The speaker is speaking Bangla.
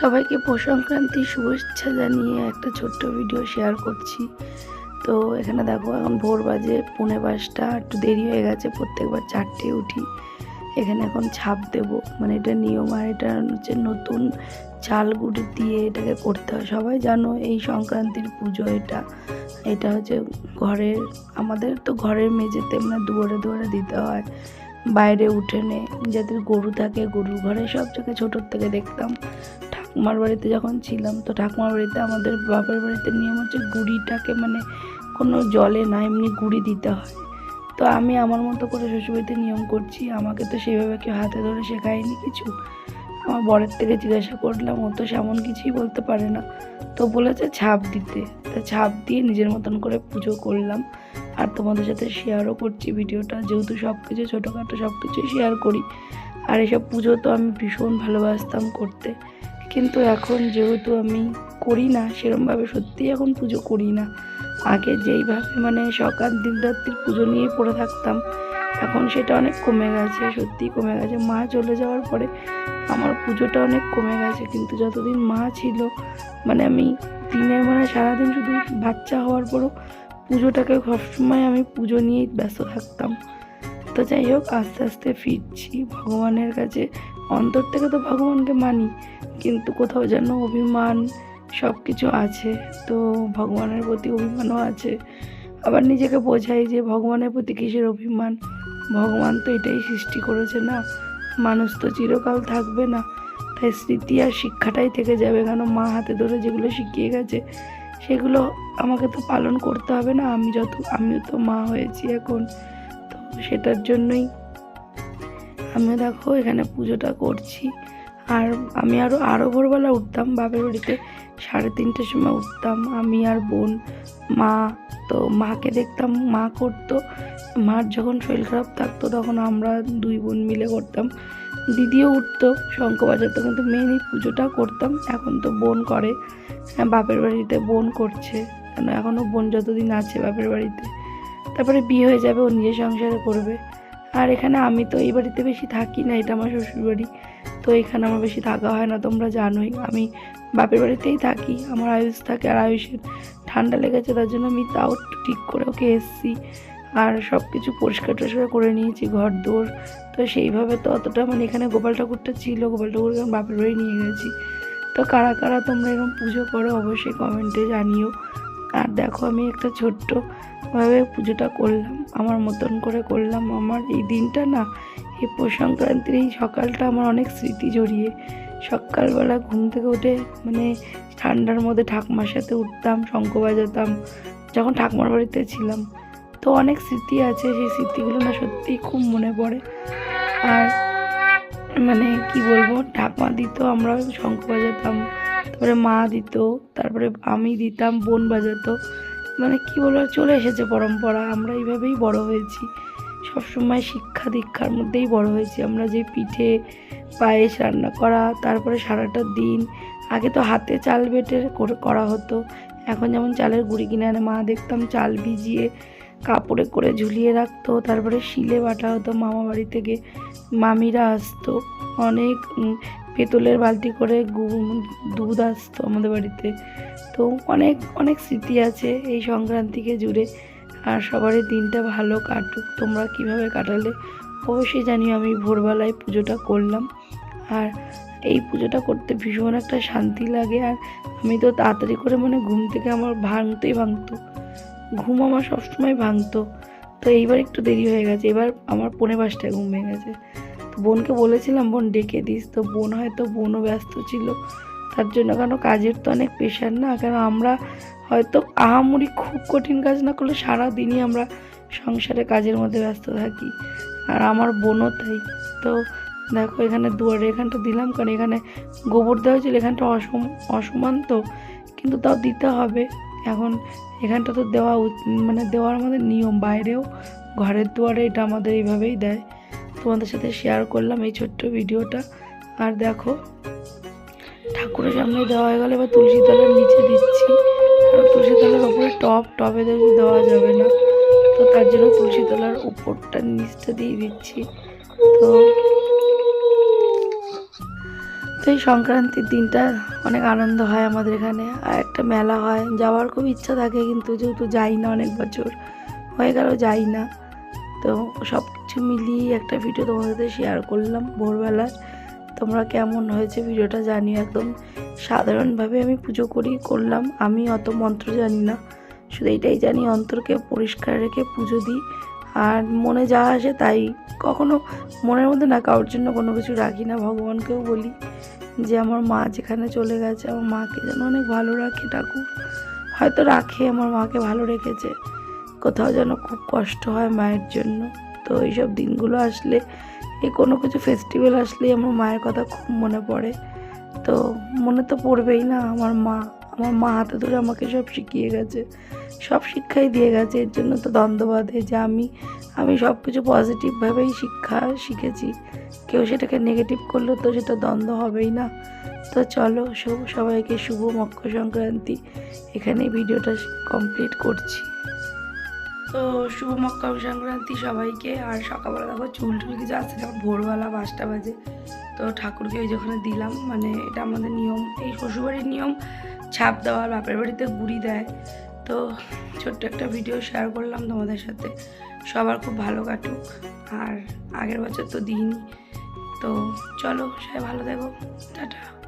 সবাইকে পৌষ সংক্রান্তির শুভেচ্ছা জানিয়ে একটা ছোট্ট ভিডিও শেয়ার করছি। তো এখানে দেখো, এখন ভোর বাজে, পৌনে পাঁচটা, একটু দেরি হয়ে গেছে, প্রত্যেকবার চারটে উঠি। এখানে এখন ছাপ দেব মানে এটা নিয়ম আর এটা হচ্ছে নতুন চাল গুড় দিয়ে এটাকে করতে হয়। সবাই জানো এই সংক্রান্তির পুজো এটা। এটা হচ্ছে ঘরের, আমাদের তো ঘরের মেঝেতে মানে দুয়ারে দুয়ারে দিতে হয়। বাইরে উঠোনে যাদের গরু থাকে, গরুর ঘরে সব জায়গায় ছোটোর থেকে দেখতাম। ঠাকুমার বাড়িতে যখন ছিলাম, তো ঠাকুমার বাড়িতে আমাদের বাপের বাড়িতে নিয়ম হচ্ছে গুড়িটাকে মানে কোনো জলে না এমনি গুড়ি দিতে হয়। তো আমি আমার মতো করে শ্বশুরবাড়িতে নিয়ম করছি। আমাকে তো সেভাবে কেউ হাতে ধরে শেখায়নি কিছু। আমার বরের থেকে জিজ্ঞাসা করলাম, ও তো সেমন কিছুই বলতে পারে না। তো বলেছে ছাপ দিতে। তা ছাপ দিয়ে নিজের মতন করে পুজো করলাম। আর তোমাদের সাথে শেয়ারও করছি ভিডিওটা। যেহেতু সব কিছু ছোটোখাটো সব কিছুই শেয়ার করি। আর এসব পুজো তো আমি ভীষণ ভালোবাসতাম করতে। কিন্তু এখন যেহেতু আমি করি না, সেরমভাবে সত্যিই এখন পুজো করি না। আগে যেইভাবে মানে সকাল দিন রাত্রির পুজো নিয়ে পড়ে থাকতাম, এখন সেটা অনেক কমে গেছে, সত্যিই কমে গেছে। মা চলে যাওয়ার পরে আমার পুজোটা অনেক কমে গেছে। কিন্তু যতদিন মা ছিল মানে আমি দিনের মানে সারাদিন শুধু বাচ্চা হওয়ার পরও পুজোটাকে সবসময় আমি পুজো নিয়েই ব্যস্ত থাকতাম। তো যাই হোক, আস্তে আস্তে ফিরছি। ভগবানের কাছে, অন্তর থেকে তো ভগবানকে মানি, কিন্তু কোথাও যেন অভিমান সব কিছু আছে। তো ভগবানের প্রতি অভিমানও আছে। আবার নিজেকে বোঝাই যে ভগবানের প্রতি কিসের অভিমান? ভগবান তো এটাই সৃষ্টি করেছে না। মানুষ তো চিরকাল থাকবে না। তাই স্মৃতি আর শিক্ষাটাই থেকে যাবে। কেন মা হাতে ধরে যেগুলো শিখিয়ে গেছে সেগুলো আমাকে তো পালন করতে হবে না। আমি যত, আমিও তো মা হয়েছি এখন। তো সেটার জন্যই আমিও দেখো এখানে পুজোটা করছি। আর আমি আরও আরও ভোরবেলা উঠতাম বাপের বাড়িতে। সাড়ে তিনটের সময় উঠতাম। আমি আর বোন, মা, তো মাকে দেখতাম, মা করতো। মার যখন শরীর খারাপ থাকতো তখন আমরা দুই বোন মিলে করতাম। দিদিও উঠতো শঙ্খ বাজাতো কিন্তু মেনলি পুজোটা করতাম। এখন তো বোন করে হ্যাঁ, বাপের বাড়িতে বোন করছে। কেন এখনও বোন যতদিন আছে বাপের বাড়িতে। তারপরে বিয়ে হয়ে যাবে ও নিজের সংসারে করবে। আর এখানে আমি তো এই বাড়িতে বেশি থাকি না এটা আমার শ্বশুর বাড়ি তো এখানে আমার বেশি থাকা হয় না তোমরা জানোই। আমি বাপের বাড়িতেই থাকি আমার আয়ুষ থাকে আর আয়ুষের ঠান্ডা লেগেছে তার জন্য আমি তাও ঠিক করে ওকে এসছি। আর সব কিছু পরিষ্কার টরিষ্কার করে নিয়েছি, ঘর দোর। তো সেইভাবে তো অতটা মানে এখানে গোপাল ঠাকুরটা ছিল, গোপাল ঠাকুরকে আমি বাপের বাড়ি নিয়ে গেছি। তো কারা কারা তোমরা এরকম পুজো করো অবশ্যই কমেন্টে জানিও। আর দেখো আমি একটা ছোট্টভাবে পুজোটা করলাম, আমার মতন করে করলাম। আমার এই দিনটা না, এই পৌষ সংক্রান্তির এই সকালটা আমার অনেক স্মৃতি জড়িয়ে। সকালবেলা ঘুম থেকে উঠে মানে ঠান্ডার মধ্যে ঠাকুমার সাথে উঠতাম, শঙ্খ বাজাতাম, যখন ঠাকুমার বাড়িতে ছিলাম। তো অনেক স্মৃতি আছে, সেই স্মৃতিগুলো না সত্যিই খুব মনে পড়ে। আর মানে কি বলব ঠাকুমা দিত আমরা শঙ্খ বাজাতাম, তারপরে মা দিত, তারপরে আমি দিতাম, বোন বাজাতো। মানে কি বলব, চলে এসেছে পরম্পরা, আমরা এইভাবেই বড় হয়েছি। সবসময় শিক্ষা দীক্ষার মধ্যেই বড় হয়েছি, আমরা যে পিঠে, পায়েস রান্না করা, তারপরে সারাটা দিন, আগে তো হাতে চাল বেটে করা হতো, এখন যেমন চালের গুঁড়ি কিনে আনে মা দেখতাম চাল ভিজিয়ে কাপড়ে করে ঝুলিয়ে রাখতো, তারপরে শিলে বাটা হতো, মামা বাড়ি থেকে মামিরা আসতো। অনেক পেতলের বালতি করে গু- দুধ আসতো আমাদের বাড়িতে। তো অনেক অনেক স্মৃতি আছে এই সংক্রান্তিকে জুড়ে। আর সবারই দিনটা ভালো কাটুক। তোমরা কীভাবে কাটালে অবশ্যই জানিও, আমি ভোরবেলায় পুজোটা করলাম। আর এই পুজোটা করতে ভীষণ একটা শান্তি লাগে। আর আমি তো তাড়াতাড়ি করে মানে ঘুম থেকে আমার ভাঙতেই ভাঙতো। ঘুম আমার সবসময় ভাঙতো। তো এইবার একটু দেরি হয়ে গেছে। এবার আমার পৌনে পাঁচটায় ঘুম ভেঙে গেছে। তো বোনকে বলেছিলাম, বোন, ডেকে দিস। তো বোন হয়তো বোনও ব্যস্ত ছিল। তার জন্য কেন কাজের তো অনেক প্রেশার না? কেন আমরা হয়তো আহামরি খুব কঠিন কাজ না করলে সারা দিনই আমরা সংসারে কাজের মধ্যে ব্যস্ত থাকি। আর আমার বোনও তাই। তো দেখো, এখানে দুয়ারে এখানটা দিলাম। কারণ এখানে গোবর দেওয়া হয়েছিল। এখানটা অসম, অসমান তো। কিন্তু তাও দিতে হবে। এখন এখানটা তো দেওয়া মানে দেওয়ার আমাদের নিয়ম, বাইরেও ঘরের দুয়ারে এটা আমাদের এইভাবেই দেয়। তোমাদের সাথে শেয়ার করলাম এই ছোট্ট ভিডিওটা। আর দেখো, ঠাকুরের সামনে দেওয়া হয়ে গেলে, এবার তুলসী তলার নিচে দিচ্ছি। কারণ তুলসী তলার ওপরে টপ টপে দেওয়া যাবে না। তো তার জন্য তুলসী তলার উপরটা নিচটা দিয়ে দিচ্ছি। তো তো এই সংক্রান্তির দিনটা অনেক আনন্দ হয় আমাদের এখানে, আর একটা মেলা হয়। যাওয়ার খুব ইচ্ছা থাকে কিন্তু যেহেতু যাই না অনেক বছর, হয়ে গেল যাই না। তো সব কিছু মিলিয়ে একটা ভিডিও তোমাদের সাথে শেয়ার করলাম ভোরবেলার। তোমরা কেমন হয়েছে ভিডিওটা জানিও একদম। সাধারণভাবে আমি পুজো করি, করলাম। আমি অত মন্ত্র জানি না। শুধু এটাই জানি, অন্তরকে পরিষ্কার রেখে পুজো দিই। আর মনে যা আসে তাই। কখনো মনের মধ্যে না, কারোর জন্য কোনো কিছু রাখি না। ভগবানকেও বলি যে, আমার মা যেখানে চলে গেছে, আমার মাকে যেন অনেক ভালো রাখে ঠাকুর। হয়তো রাখে, আমার মাকে ভালো রেখেছে। কোথাও যেন খুব কষ্ট হয় মায়ের জন্য। তো এইসব দিনগুলো আসলে এই কোনো কিছু ফেস্টিভ্যাল আসলেই আমার মায়ের কথা খুব মনে পড়ে। তো মনে তো পড়বেই না, আমার মা আমার মা হাতে ধরে আমাকে সব শিখিয়ে গেছে, সব শিক্ষাই দিয়ে গেছে। এর জন্য তো বাঁধে যে আমি আমি সব কিছু পজিটিভভাবেই শিক্ষা শিখেছি। কেউ সেটাকে নেগেটিভ করলে তো সেটা দ্বন্দ্ব হবেই না। তো চলো শুভ সবাইকে শুভ মকর সংক্রান্তি। এখানে ভিডিওটা কমপ্লিট করছি। তো শুভ মকর সংক্রান্তি সবাইকে, আর সকালবেলা দেখো চুল টুল কিছু আসছে না ভোরবেলা পাঁচটা বাজে। তো ঠাকুরকে ওই যখন দিলাম মানে এটা আমাদের নিয়ম, এই শ্বশুরবাড়ির নিয়ম। ছাপ দেওয়া বাপের বাড়িতে গুড়ি দেয়। তো ছোট্ট একটা ভিডিও শেয়ার করলাম তোমাদের সাথে। সবার খুব ভালো কাটুক। আর আগের বছর তো দিইনি। তো চলো সবাই ভালো দেখো টাটা।